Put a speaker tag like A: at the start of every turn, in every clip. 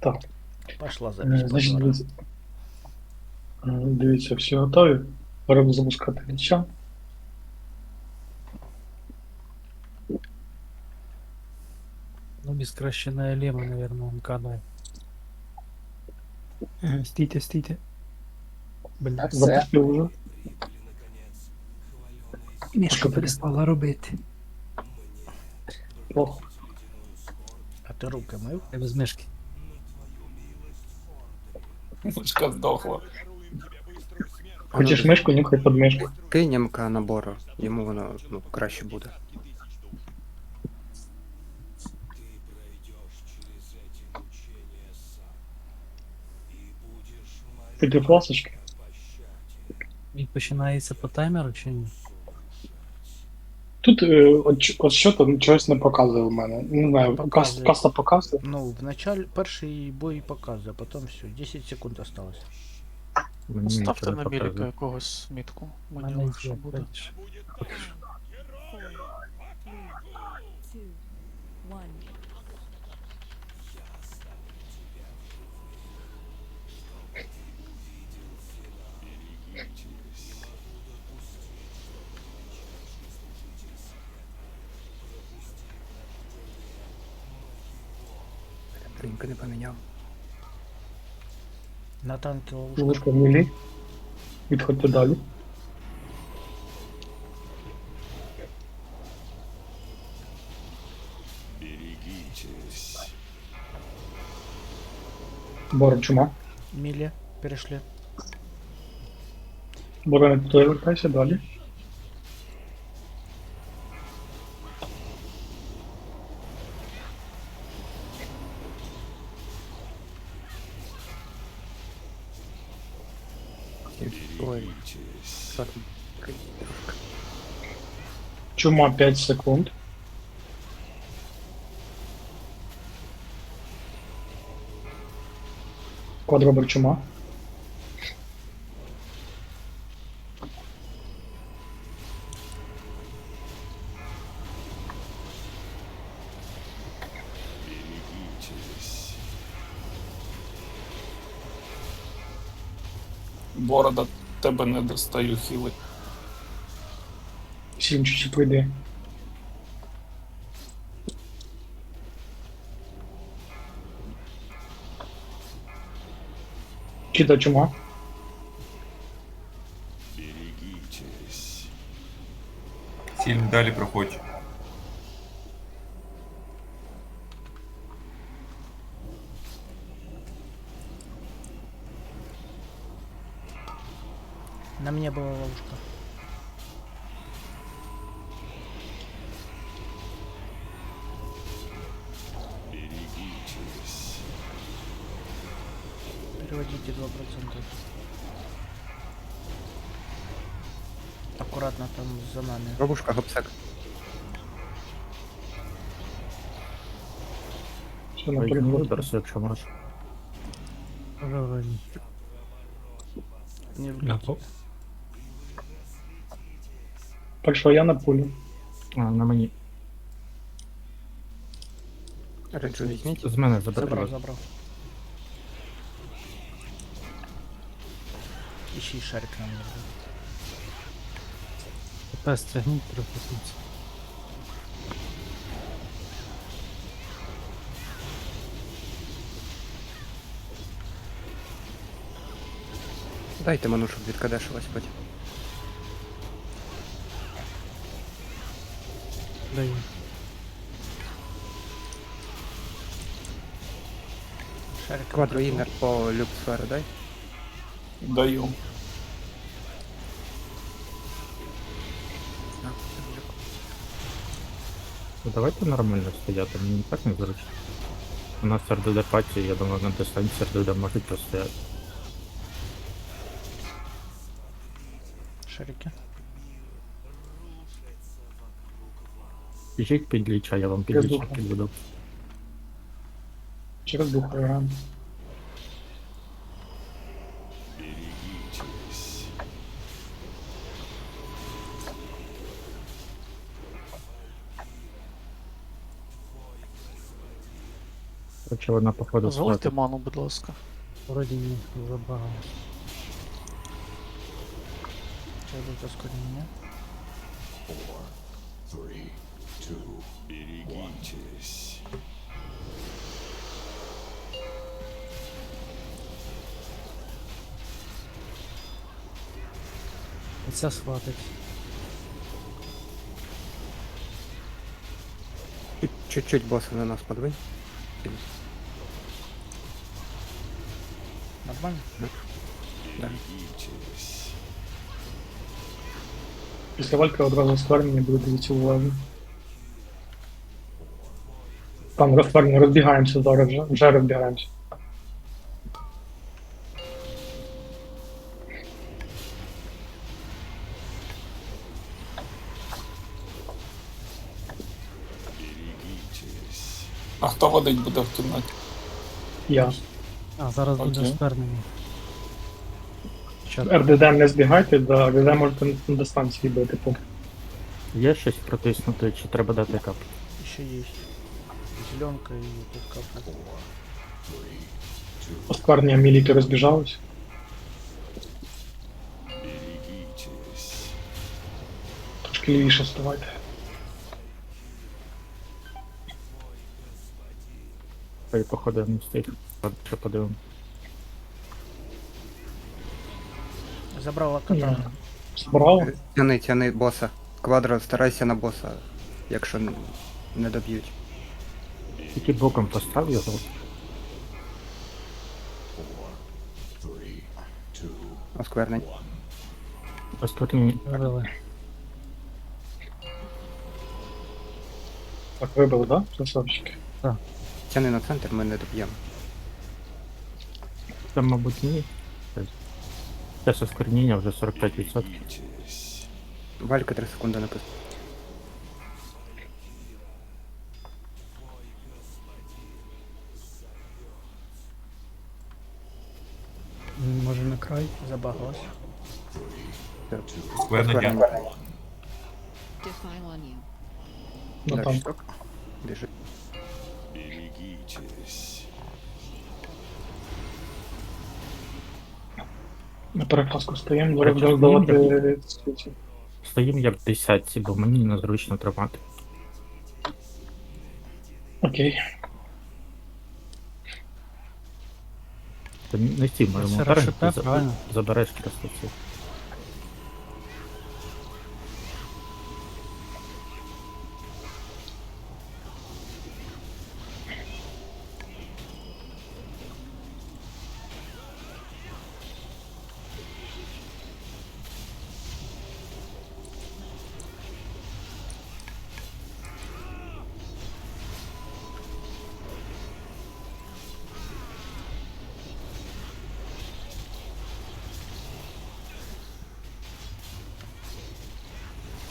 A: Так,
B: Пошла
A: е,
B: запись.
A: значить, дивіться. Е, Дивіться, всі готові. Беремо запускати ліча.
C: Ну, бескращенная лема, наверное, он канал. Е, Стійте, стійте. Бля, це
A: Запустив вже.
C: мішка перестала робити.
A: Плохо.
B: А ти руки мив?
C: Я без мишки.
D: Мишка здохла.
A: Хочеш мишку, нюхай під мишку.
E: Кинь набору, йому воно ну, краще буде.
A: Ти дві фласочки.
C: Він починається по таймеру чи ні?
A: Тут е, от, от що там чогось не показує в мене. Не знаю, каст,
B: Показує.
A: каста показує.
B: Ну, в начале перший бой показує, а потім все, 10 секунд осталось.
F: Мені
D: Ставте на біліка якогось мітку. Мені
C: мене
D: легше буде.
G: two, one.
E: Ринка не поміняв.
B: На танки ловушка.
A: Лужка в мілі. Відходьте далі. Бора чума.
B: Мілі, перейшли.
A: Бора не туди вертайся далі. Чума 5 секунд. Квадробер чума.
D: Борода, тебе не достаю хіли.
A: Зараз він чуть-чуть вийде. Кида чума. Берегитесь.
H: Сильно дали проходь.
B: На мне была ловушка. Аккуратно там за нами.
A: На
F: якщо можеш.
B: Не
F: по-
A: Так що я на пулі.
F: А, на мені.
E: Візьміть.
F: З мене забери.
B: Забрал, забрал. Ищи шарик на мне.
C: Тепер стягніть трохи сумці.
E: Дайте ману, щоб відкадешилась потім.
C: Даю.
B: Шарик.
E: Квадро по люксферу, дай.
D: Даю.
F: Ну, Давайте нормально стояти, мені так не зручно. У нас РДД паті, я думаю, на дистанції РДД можуть постояти.
B: Шарики.
F: Біжіть під ліча, я вам під
A: Я
F: ліча підведу.
A: Через дух граємо.
F: Короче, вона походу
D: Дозвольте
F: сплатить.
D: ману, будь ласка.
C: Вроде не забагало.
B: Сейчас будет ускорение.
C: Ця схватить.
E: Чуть- Чуть-чуть босса на нас подвинь.
B: Нормально?
E: Да.
A: Після вальки одразу сквернення буде дивитися уважно. Там розтвернення, розбігаємося зараз вже, вже розбігаємося.
D: А хто водить буде в кімнаті?
A: Я.
C: А, зараз буде
D: Окей.
C: спернення. Що?
A: РДД не збігайте, до РДД можете на дистанції бити. Типу.
F: Є щось протиснути, чи треба дати кап?
B: Еще есть. Зеленка и тут капля.
A: Осквернення міліти розбіжались. Трошки лівіше ставайте.
F: Та й походу не встиг. Ще подивимо.
B: Забрала кота.
A: Збрало?
E: Тяни, тяни боса. Квадро, старайся на боса, якщо н- не доб'ють.
F: Тільки боком постав його.
E: Осквернень.
F: Оскверні
C: Вивели.
A: Так, вибили? Да? Красавчики.
E: Тяни на центр, ми не доб'ємо.
F: Там, мабуть, ні. Зараз осквернення вже 45%.
E: Валька 3 секунди написано.
C: Може на край?
B: Забагалась.
H: Сквернення.
G: Defile on you.
A: Ну там.
E: шток.
A: На переказку стоїмо, зараз будемо
F: стоїмо, Стоїм як в десятці, бо мені незручно тримати.
A: Окей.
F: Ти не стій моєму
C: Це
F: ударі,
C: правильно?
F: забереш красавців.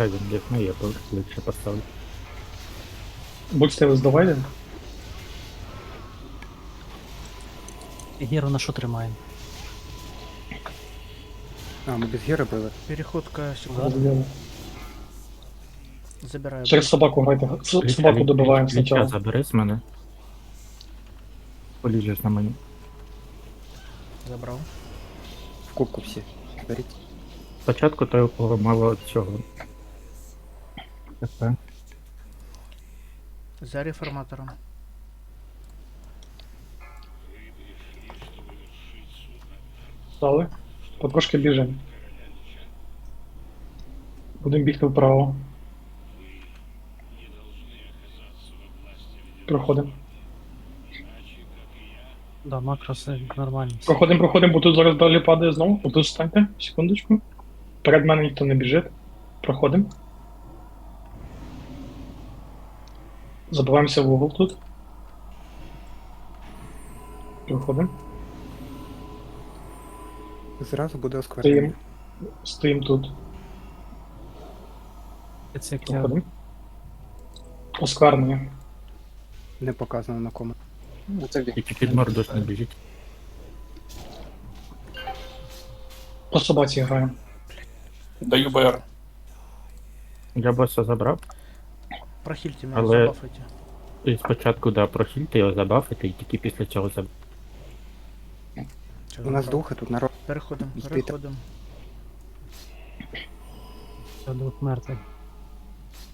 F: Чай він дихне, я тут поставлю.
A: Будьте ви здавайте.
C: Геру на що тримаємо?
E: А, ми без гіри били.
B: Переходка секунду. Забираю.
A: Через собаку грайте. С- Собаку добиваємо
F: Ліча
A: спочатку.
F: забери з мене. Поліжеш на мені.
B: Забрал.
E: В кубку всі. Беріть.
F: Спочатку у мало цього. ТП.
B: За реформатором.
A: Стали. Потрошки біжимо. Будемо бігти вправо. Проходимо.
C: Да, макроси нормальні.
A: Проходимо, проходимо, бо тут зараз далі падає знову. Отут станьте, секундочку. Перед мене ніхто не біжить. Проходимо. Забиваємося в угол тут. Проходимо.
E: Зразу буде осквернення.
A: Стоїмо. Стоїмо тут.
C: Це як я
A: Проходимо. Осквернення.
E: Не показано на кому.
F: Тільки під морду не біжіть.
A: По собаці граємо.
D: Даю БР.
F: Я боса забрав.
B: Прохильте меня,
F: Але-
B: забафайте.
F: І спочатку, да, прохильте його забафити, і тільки після цього заб...
B: Чого
E: У нас духи тут народ.
B: Переходимо,
E: Йдіть.
B: переходимо.
C: Це двох мертвих.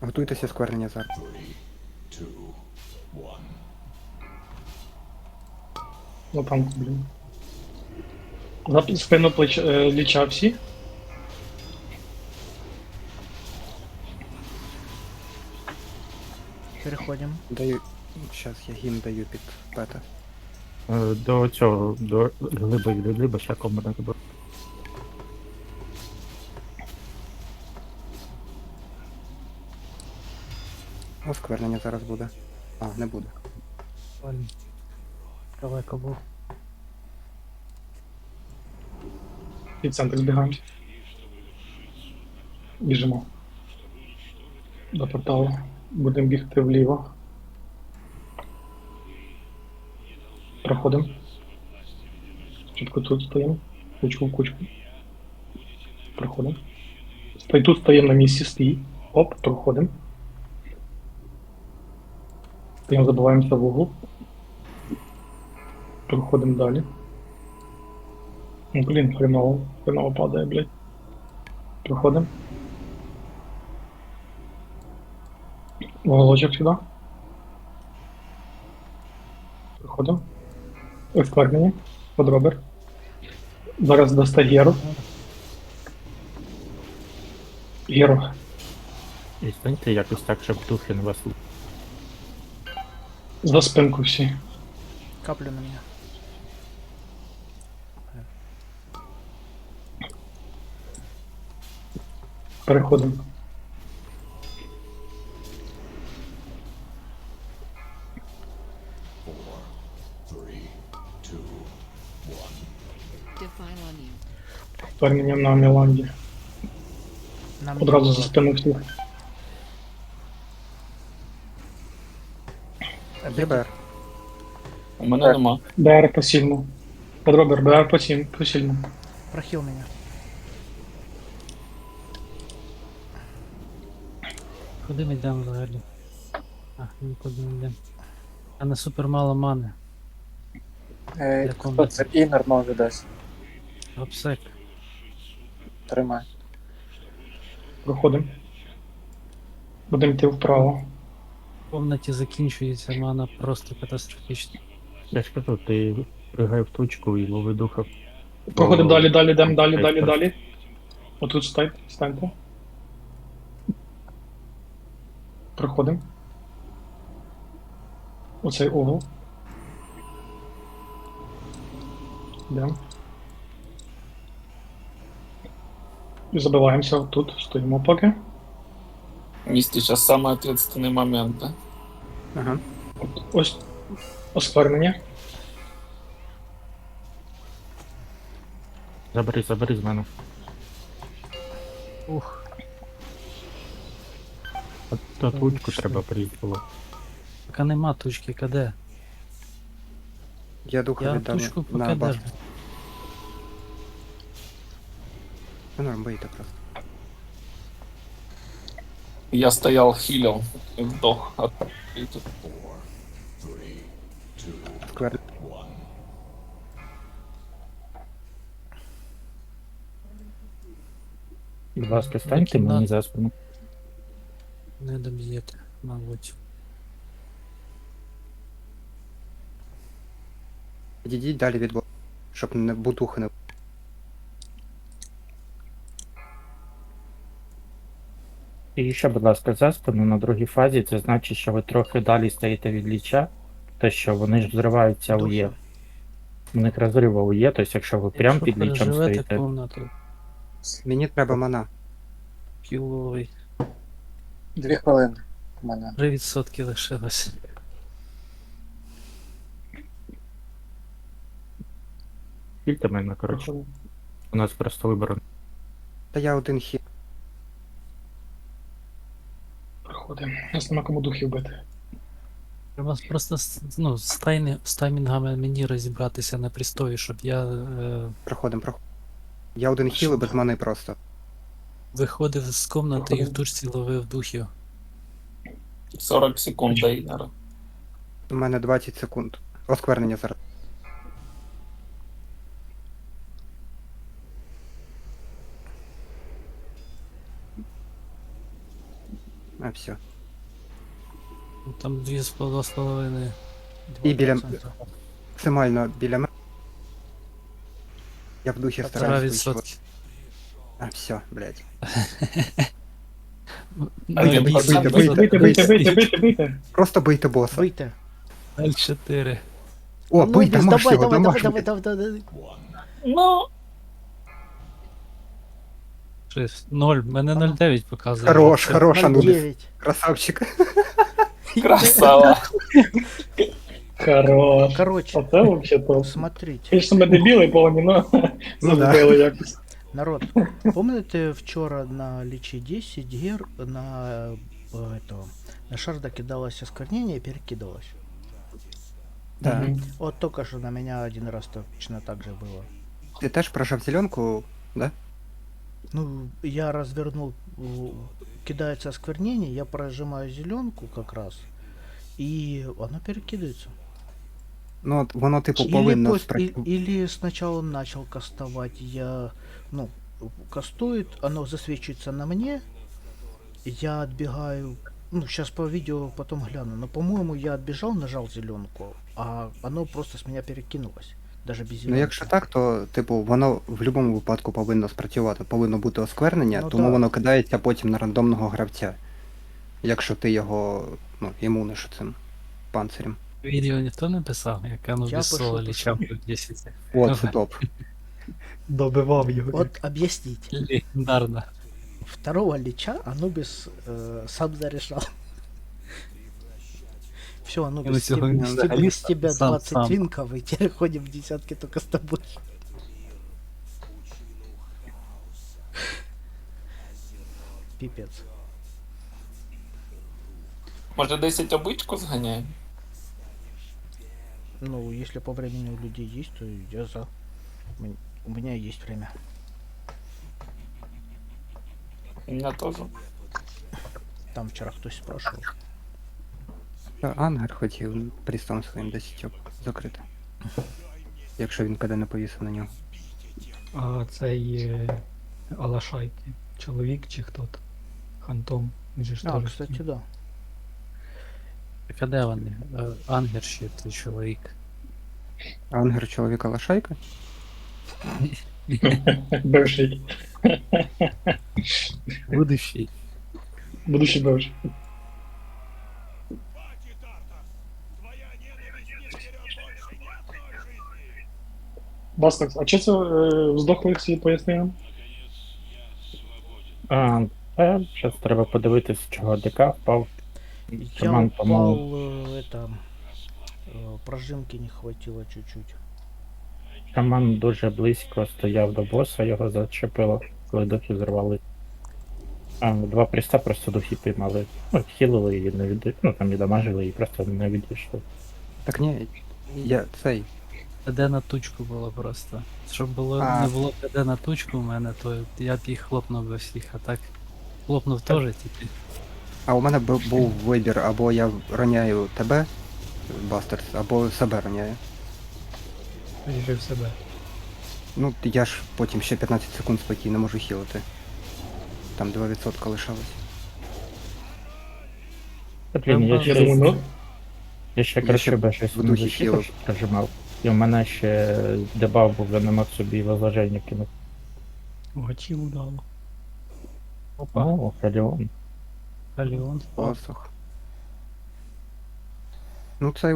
E: Готуйтеся сквернення зараз.
A: Там, блін. За спину плеч, е, ліча всі.
B: Переходимо.
E: Даю. Щас я гімн даю під пета.
F: Е, До цього, до глиби, до глиби, ще кому не робив.
E: Осквернення зараз буде. А, не буде.
C: Вальм. Далеко був.
A: Під центр збігаємо. Біжимо. До порталу. Будемо бігти вліво. Проходимо. Чітко тут стоїмо. Кучку в кучку. Проходимо. Стой тут стоїмо на місці, стій. Оп, проходимо. Стоїмо, забуваємося в угол. Проходимо далі. Ну, блін, хреново. Хреново падає, блядь. Проходим. Волочок сюди. Проходим. Ускладнення. Подробер. Зараз дасте Геру. Геру.
F: І станьте якось так, щоб духи не вас
A: За спинку всі.
B: Каплю на мене.
A: Переходимо. Вторгненням на Міланді.
B: Нам
A: Одразу за спину всіх.
E: ГБР.
D: У мене нема.
A: БР посильно. Подробер, БР посильно. посильно.
B: Прохил мене.
C: Куди ми йдемо взагалі? А, нікуди не йдемо. А на супер мало мани.
I: Е,
C: Для
I: Хто
C: комбат.
I: це інер може десь?
C: Обсек.
I: Тримай.
A: Проходимо. Будемо йти вправо.
C: В комнаті закінчується мана просто катастрофічно.
F: Я ж кажу, ти пригай в точку і лови духа.
A: Проходимо
F: О,
A: далі, далі, йдемо далі, далі, далі. Отут стань, станьте. Проходимо. Оцей угол. Йдемо. І забиваємося тут, стоїмо поки.
D: Місті зараз саме ответственний момент, да?
E: Ага.
A: От, ось осквернення.
F: Забери, забери з мене.
C: Ух,
F: А ручку
C: що?
F: треба прийти було.
C: поки нема тучки, КД.
E: Я духа
C: Я
E: віддам
C: тучку
E: на
C: поки
E: бас.
C: держу.
E: Ну, норм, бийте просто.
D: Я стоял хилил и вдох от и тут
E: Сквер...
F: Будь ласка, станьте
C: Кімнат.
F: мені за спину.
C: Не доб'єте, мабуть.
E: Відійдіть далі від бо... Щоб не бутухи не...
F: І ще, будь ласка, заспину на другій фазі, це значить, що ви трохи далі стоїте від ліча, те, що вони ж взриваються у Є. У них розрива у Є, тобто якщо ви
C: Якщо
F: під лічом стоїте,
C: комнату,
E: Мені треба мана.
C: кіловий.
I: Дві хвилини у мене.
C: 3% лишилось.
F: тільки мене, коротше. У нас просто вибору.
E: Та я один хі.
A: Проходимо. Нас нема кому духів бити.
C: Треба просто з- ну, з, тайни, з таймінгами мені розібратися на пристої, щоб я е,
E: Проходимо, проходимо. Я один хіл і без мани просто.
C: виходив з комнати і в
A: Проходимо.
C: ловив духів.
D: 40 секунд до.
E: У мене 20 секунд. Осквернення зараз. а все.
C: Там две с 2,5.
E: И біля максимально біля. Я в
C: духе
E: стараюсь. А все, блядь. Бийте, бийте,
A: бийте.
E: Просто
A: бийте босса. Бийте. L4.
E: О, бийте,
C: домашнего,
E: домашнего.
B: Ну,
C: Щось. 0. Мене 0,9 показує.
E: Хорош,
C: Це-
E: хорош, Анубіс.
B: 0,9.
E: Красавчик.
D: Красава.
A: хорош.
B: Короче,
A: Оце вообще топ.
B: смотрите.
A: Звісно, ми дебіли повні, но
E: Ну да.
A: забили якось.
B: Народ, помните вчора на лічі 10 гер на э, этого, на шарда кидалось осквернение и перекидывалось?
E: Да.
A: Мгм.
B: Вот только что на меня один раз точно так же было.
E: Ти теж прожав зеленку, да?
B: Ну, я развернул, кидается осквернение, я прожимаю зеленку как раз, и оно перекидывается.
E: Ну, воно, типу,
B: Или,
E: повинно
B: пос-
E: спра-
B: и- или сначала начал кастовать, я, ну, кастует, оно засвечивается на мне, я отбегаю, ну, сейчас по видео потом гляну, но, по-моему, я отбежал, нажал зеленку, а оно просто с меня перекинулось, даже без
E: Ну, якщо так, то, типу, воно в будь-якому випадку повинно спрацювати, повинно бути осквернення,
B: Ну,
E: тому
B: так.
E: воно кидається потім на рандомного гравця. Якщо ти його, ну, імуниш цим панцирем.
C: Відео ніхто не писав, як
B: Я пишу,
C: соло
B: пишу.
C: лічав в 10.
E: О,
C: Ага.
E: це топ.
I: Добивав його.
B: Вот объясните.
C: Легендарно.
B: Второго лича Анубис э, сам зарешал. Все,
C: Ну, сегодня
B: тебя, с тебя-
C: взагалі
B: с тебя
C: сам-
B: 20
C: сам.
B: винков, и теперь ходим в десятки только с тобой. Пипец.
D: Може 10 обичку зганяємо?
B: Ну, если по времени у людей есть, то я за. У мен- У меня есть время.
D: У мене теж.
B: Там вчера кто-то спрашивал.
E: Та Ангер хотів пристом своїм десятьок закрити. Якщо він коли не повісив на нього.
J: А цей е, Алашайки. Чоловік чи хто то? Хантом. Він же ж
B: А,
J: теж
B: кстати, да.
C: Де вони? Е, Ангер ще той чоловік.
E: Ангер чоловіка лашайка?
A: Бивший.
C: Будущий.
A: Будущий бивший. Бастакс, а чи це е, здохли всі поясни нам?
F: А, та, зараз треба подивитися, чого ДК впав.
B: Я
F: Шаман,
B: упал,
F: по-моєму.
B: э, это, э, прожимки не хватило чуть-чуть.
F: Шаман дуже близько стояв до боса, його зачепило, коли духи зірвали. А, два приста просто духи піймали. Ну, хілили і не від... ну, там і дамажили, і просто не відійшли.
E: Так ні, я цей.
C: КД на тучку було просто. Щоб було,
E: А.
C: не було КД на тучку у мене, то я б їх хлопнув би всіх, а так хлопнув теж тільки.
E: А у мене бу- був вибір, або я роняю тебе, Бастерс, або себе роняю.
J: Рішив себе.
E: Ну, я ж потім ще 15 секунд спокійно можу хілити. Там 2% лишалось.
F: Блін, я
C: Треба-
A: Я
F: ще,
A: думаю, ну,
F: я ще краще
E: ще
F: щось
E: в
F: не
E: духі
F: защиту
E: хілив.
F: прожимав. І в мене ще дебаф був, я не мав собі возложення кинути.
J: Гачів удало.
C: Опа,
F: О, Халіон.
C: Халіон.
E: Посох. Ну, це